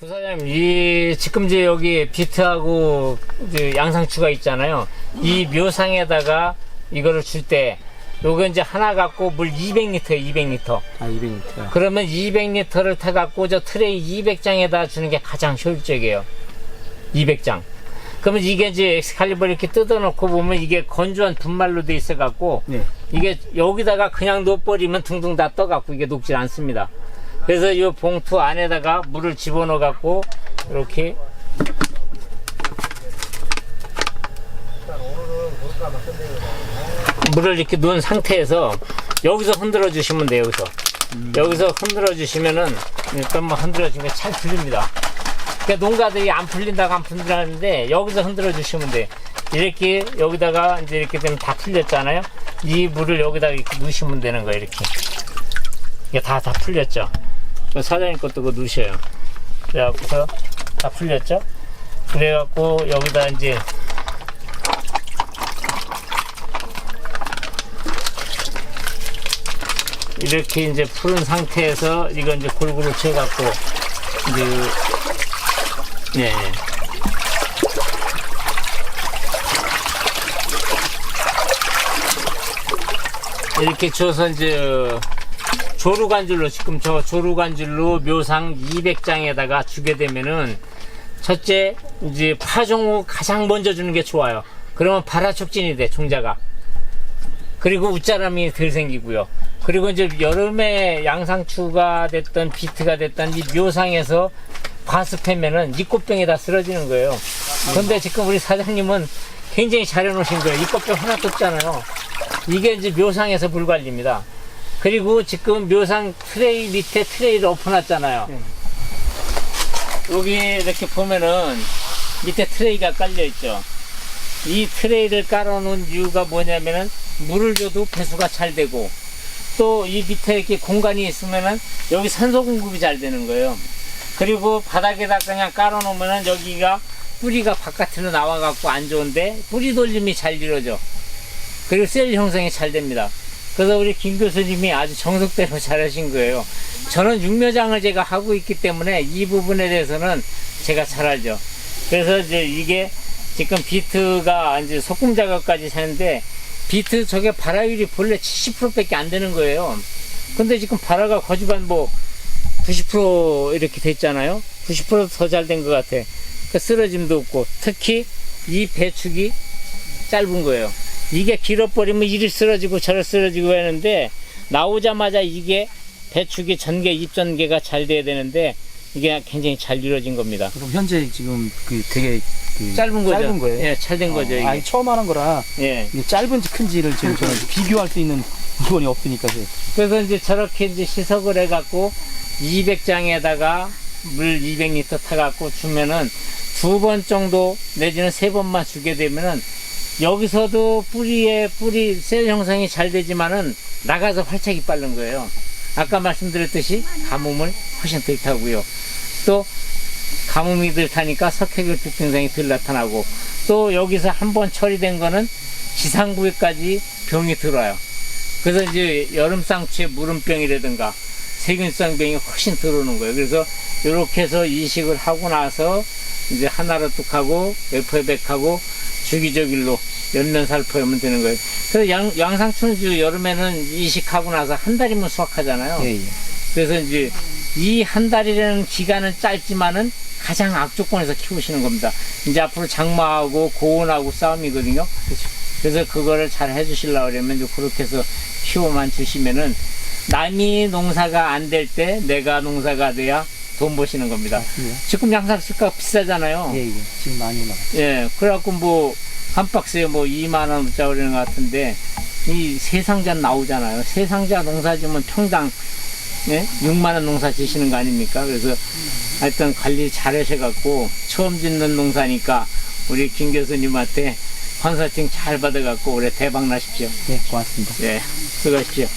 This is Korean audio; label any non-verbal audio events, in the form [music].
부사장님, 이 지금 이제 여기 비트하고 이제 양상추가 있잖아요. 이 묘상에다가 이거를 줄 때 요거 이제 하나 갖고 물 200리터에 200리터. 아 200리터. 그러면 200리터를 타 갖고 저 트레이 200장에다 주는 게 가장 효율적이에요. 200장. 그러면 이게 이제 엑스칼리버 이렇게 뜯어놓고 보면 이게 건조한 분말로 돼 있어 갖고 네. 이게 여기다가 그냥 놓버리면 둥둥 다 떠갖고 이게 녹질 않습니다. 그래서 이 봉투 안에다가 물을 집어넣어 갖고 이렇게 물을 이렇게 놓은 상태에서 여기서 흔들어 주시면 돼요. 여기서 여기서 흔들어 주시면은 일단 뭐 흔들어 주면 잘 풀립니다. 그러니까 농가들이 안 풀린다고 안 풀린다는데 여기서 흔들어 주시면 돼. 이렇게 여기다가 이제 이렇게 되면 다 풀렸잖아요. 이 물을 여기다가 이렇게 넣으시면 되는 거예요. 이렇게 이게 다 다 풀렸죠. 그 사장님 것도 그거 넣으셔요. 그래갖고서 다 풀렸죠. 그래갖고 여기다 이제 이렇게 이제 푸른 상태에서 이거 이제 골고루 채갖고 이제 예. 예. 이렇게 줘서 이제 조루관줄로 지금 저 조루관줄로 묘상 200장에다가 주게 되면은 첫째 이제 파종을 가장 먼저 주는 게 좋아요. 그러면 발화촉진이 돼 종자가. 그리고 웃자람이 덜 생기고요. 그리고 이제 여름에 양상추가 됐던 비트가 됐던 이 묘상에서 과습하면은 이 꽃병이 다 쓰러지는 거예요. 근데 지금 우리 사장님은 굉장히 잘 해놓으신 거예요. 이 꽃병 하나도 없잖아요. 이게 이제 묘상에서 불관리입니다. 그리고 지금 묘상 트레이 밑에 트레이를 엎어놨잖아요. 여기 이렇게 보면은 밑에 트레이가 깔려 있죠. 이 트레이를 깔아놓은 이유가 뭐냐면은 물을 줘도 배수가 잘 되고 또 이 밑에 이렇게 공간이 있으면은 여기 산소 공급이 잘 되는 거예요. 그리고 바닥에다 그냥 깔아놓으면은 여기가 뿌리가 바깥으로 나와갖고 안 좋은데 뿌리 돌림이 잘 이루어져. 그리고 셀 형성이 잘 됩니다. 그래서 우리 김 교수님이 아주 정석대로 [laughs] 잘하신 거예요. 저는 육묘장을 제가 하고 있기 때문에 이 부분에 대해서는 제가 잘 알죠. 그래서 이제 이게 지금 비트가 이제 소금 작업까지 하는데 비트 저게 발화율이 본래 70%밖에 안 되는 거예요. 근데 지금 발화가 거주반 뭐 90% 이렇게 됐잖아요. 90%더 잘 된 것 같아. 그 쓰러짐도 없고 특히 이 배축이 짧은 거예요. 이게 길어버리면 이리 쓰러지고 저리 쓰러지고 하는데 나오자마자 이게 배축이 전개 입전개가 잘 돼야 되는데 이게 굉장히 잘 이루어진 겁니다. 그럼 현재 지금 그 되게 그 짧은 거죠. 짧은 거예요. 예, 잘 된 거죠. 어, 이게. 아니 처음 하는 거라 예. 이게 짧은지 큰지를 지금 저는 [laughs] 비교할 수 있는 물건이 없으니까 지금. 그래서 이제 저렇게 이제 시석을 해갖고 200장에다가 물 200리터 타갖고 주면은 두 번 정도 내지는 세 번만 주게 되면은 여기서도 뿌리에 뿌리 셀 형성이 잘 되지만은 나가서 활착이 빠른 거예요. 아까 말씀드렸듯이 가뭄을 훨씬 덜 타고요. 또 가뭄이 덜 타니까 석회결핍 증상이 덜 나타나고 또 여기서 한 번 처리된 거는 지상부에까지 병이 들어와요. 그래서 이제 여름 쌍추에 무름병이라든가 세균성 병이 훨씬 들어오는 거예요. 그래서 이렇게 해서 이식을 하고 나서 이제 하나로 뚝 하고 웨퍼백하고 주기적일로 연면 살포하면 되는 거예요. 그래서 양, 양상추는 여름에는 이식하고 나서 한 달이면 수확하잖아요. 예, 예. 그래서 이제 이 한 달이라는 기간은 짧지만은 가장 악조건에서 키우시는 겁니다. 이제 앞으로 장마하고 고온하고 싸움이거든요. 그래서 그거를 잘 해주시려고 그러면 이제 그렇게 해서 키워만 주시면은 남이 농사가 안 될 때 내가 농사가 돼야 돈 버시는 겁니다. 예. 지금 양상추가 비싸잖아요. 예, 예. 지금 많이 나가. 예, 그래갖고 뭐, 한 박스에 뭐 2만원 묻자 그러는 것 같은데, 이 세 상자 나오잖아요. 세 상자 농사 지면 평당, 예? 6만원 농사 지시는 거 아닙니까? 그래서 하여튼 관리 잘 하셔갖고, 처음 짓는 농사니까, 우리 김 교수님한테 컨설팅 잘 받아갖고 올해 대박 나십시오. 예, 고맙습니다. 예, 수고하십시오.